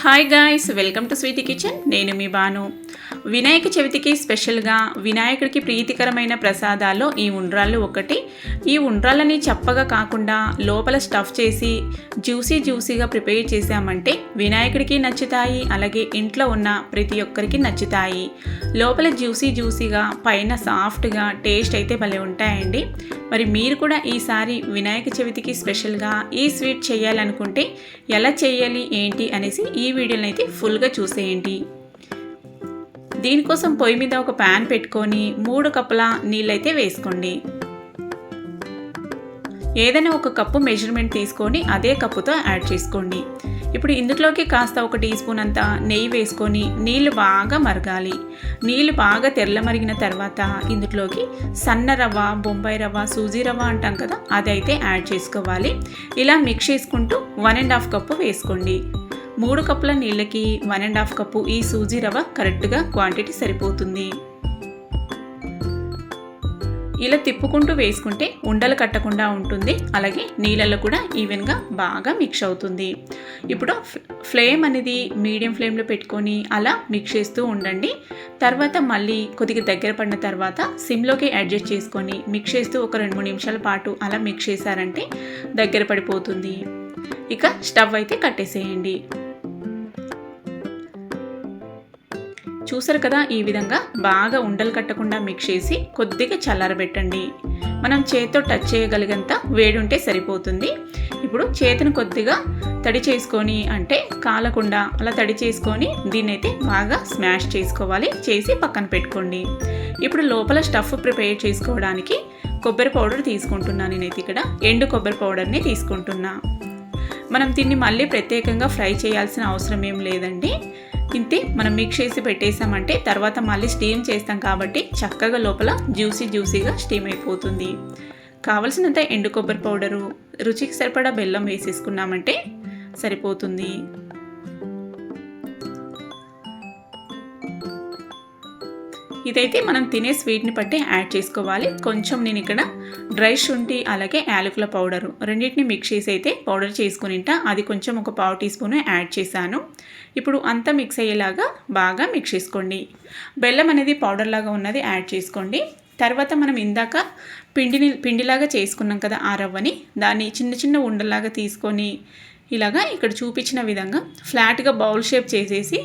Hi guys welcome to sweety kitchen నేను మీ బాను. వినాయక చవితికి స్పెషల్గా వినాయకుడికి ప్రీతికరమైన ప్రసాదాల్లో ఈ ఉండ్రాళ్ళు ఒకటి. ఈ ఉండ్రాళ్ళని చప్పగా కాకుండా లోపల స్టఫ్ చేసి జ్యూసీ జ్యూసీగా ప్రిపేర్ చేసామంటే వినాయకుడికి నచ్చుతాయి అలాగే ఇంట్లో ఉన్న ప్రతి ఒక్కరికి నచ్చుతాయి. లోపల జ్యూసీ జ్యూసీగా పైన సాఫ్ట్గా టేస్ట్ అయితే భలే ఉంటాయండి. మరి మీరు కూడా ఈసారి వినాయక చవితికి స్పెషల్గా ఈ స్వీట్ చేయాలనుకుంటే ఎలా చేయాలి ఏంటి అనేసి ఈ వీడియోని అయితే ఫుల్గా చూసేయండి. దీనికోసం పొయ్యి మీద ఒక ప్యాన్ పెట్టుకొని మూడు కప్పుల నీళ్ళైతే వేసుకోండి. ఏదైనా ఒక కప్పు మెజర్మెంట్ తీసుకొని అదే కప్పుతో యాడ్ చేసుకోండి. ఇప్పుడు ఇందులోకి కాస్త ఒక టీ స్పూన్ అంతా నెయ్యి వేసుకొని నీళ్ళు బాగా మరగాలి. నీళ్ళు బాగా తెల్ల మరిగిన తర్వాత ఇందులోకి సన్న రవ్వ బొంబాయి రవ్వ సూజీ రవ్వ అంటాం కదా అదైతే యాడ్ చేసుకోవాలి. ఇలా మిక్స్ చేసుకుంటూ వన్ అండ్ హాఫ్ కప్పు వేసుకోండి. మూడు కప్పుల నీళ్ళకి వన్ అండ్ హాఫ్ కప్పు ఈ సూజీ రవ్వ కరెక్ట్గా క్వాంటిటీ సరిపోతుంది. ఇలా తిప్పుకుంటూ వేసుకుంటే ఉండలు కట్టకుండా ఉంటుంది. అలాగే నీళ్ళల్లో కూడా ఈవెన్గా బాగా మిక్స్ అవుతుంది. ఇప్పుడు ఫ్లేమ్ అనేది మీడియం ఫ్లేమ్లో పెట్టుకొని అలా మిక్స్ చేస్తూ ఉండండి. తర్వాత మళ్ళీ కొద్దిగా దగ్గర పడిన తర్వాత సిమ్లోకి అడ్జస్ట్ చేసుకొని మిక్స్ చేస్తూ ఒక రెండు మూడు నిమిషాల పాటు అలా మిక్స్ చేశారంటే దగ్గర పడిపోతుంది. ఇక స్టవ్ అయితే కట్టేసేయండి. చూసారు కదా ఈ విధంగా బాగా ఉండలు కట్టకుండా మిక్స్ చేసి కొద్దిగా చల్లారబెట్టండి. మనం చేతితో టచ్ చేయగలిగంత వేడుంటే సరిపోతుంది. ఇప్పుడు చేతిని కొద్దిగా తడి చేసుకొని అంటే కాలకుండా అలా తడి చేసుకొని దీన్ని అయితే బాగా స్మాష్ చేసుకోవాలి. చేసి పక్కన పెట్టుకోండి. ఇప్పుడు లోపల స్టఫ్ ప్రిపేర్ చేసుకోవడానికి కొబ్బరి పౌడర్ తీసుకుంటున్నాను నేనైతే ఇక్కడ. ఎండు కొబ్బరి పౌడర్ని తీసుకుంటున్నా. మనం దీన్ని మళ్ళీ ప్రత్యేకంగా ఫ్రై చేయాల్సిన అవసరం ఏం లేదండి. ఇంతే మనం మిక్స్ చేసి పెట్టేసామంటే తర్వాత మళ్ళీ స్టీమ్ చేస్తాం కాబట్టి చక్కగా లోపల జ్యూసీ జ్యూసీగా స్టీమ్ అయిపోతుంది. కావలసినంత ఎండు కొబ్బరి పౌడరు రుచికి సరిపడా బెల్లం వేసేసుకున్నామంటే సరిపోతుంది. ఇదైతే మనం తినే స్వీట్ని బట్టి యాడ్ చేసుకోవాలి. కొంచెం నేను ఇక్కడ డ్రై శుంఠి అలాగే యాలకుల పౌడరు రెండింటిని మిక్స్ చేసి అయితే పౌడర్ చేసుకుని అది కొంచెం ఒక పావు టీ స్పూన్ యాడ్ చేశాను. ఇప్పుడు అంతా మిక్స్ అయ్యేలాగా బాగా మిక్స్ చేసుకోండి. బెల్లం అనేది పౌడర్ లాగా ఉన్నది యాడ్ చేసుకోండి. తర్వాత మనం ఇందాక పిండిని పిండిలాగా చేసుకున్నాం కదా ఆ రవ్వని దాన్ని చిన్న చిన్న ఉండలాగా తీసుకొని ఇలాగా ఇక్కడ చూపించిన విధంగా ఫ్లాట్గా బౌల్ షేప్ చేసేసి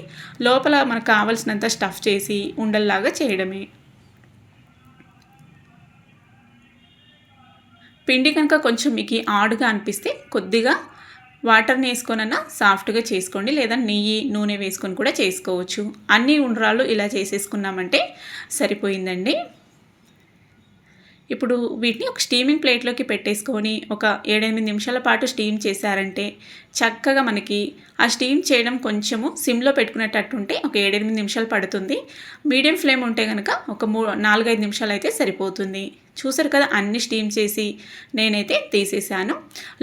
లోపల మనకు కావలసినంత స్టఫ్ చేసి ఉండల్లాగా చేయడమే. పిండి కనుక కొంచెం మీకు ఆడుగా అనిపిస్తే కొద్దిగా వాటర్ని వేసుకొనన్నా సాఫ్ట్గా చేసుకోండి లేదా నెయ్యి నూనె వేసుకొని కూడా చేసుకోవచ్చు. అన్ని ఉండ్రాళ్ళు ఇలా చేసేసుకున్నామంటే సరిపోయిందండి. ఇప్పుడు వీటిని ఒక స్టీమింగ్ ప్లేట్లోకి పెట్టేసుకొని ఒక ఏడెనిమిది నిమిషాల పాటు స్టీమ్ చేశారంటే చక్కగా మనకి ఆ స్టీమ్ చేయడం కొంచెము సిమ్లో పెట్టుకునేటట్టుంటే ఒక ఏడెనిమిది నిమిషాలు పడుతుంది. మీడియం ఫ్లేమ్ ఉంటే కనుక ఒక మూ నాలుగైదు నిమిషాలు అయితే సరిపోతుంది. చూసారు కదా అన్ని స్టీమ్ చేసి నేనైతే తీసేసాను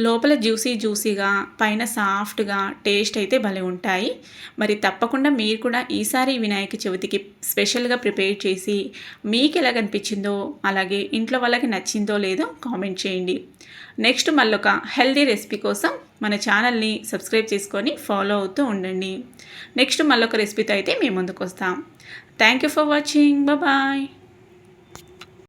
లోపల జ్యూసీ జ్యూసీగా పైన సాఫ్ట్గా టేస్ట్ అయితే భలే ఉంటాయి. మరి తప్పకుండా మీరు కూడా ఈసారి వినాయక చవితికి స్పెషల్గా ప్రిపేర్ చేసి మీకు ఎలా కనిపించిందో అలాగే ఇంట్లో వాళ్ళకి నచ్చిందో లేదో కామెంట్ చేయండి. నెక్స్ట్ మళ్ళొక హెల్దీ రెసిపీ కోసం మన ఛానల్ని సబ్స్క్రైబ్ చేసుకొని ఫాలో అవుతూ ఉండండి. నెక్స్ట్ మళ్ళొక రెసిపీతో అయితే మేము ముందుకు వస్తాం thank you for watching bye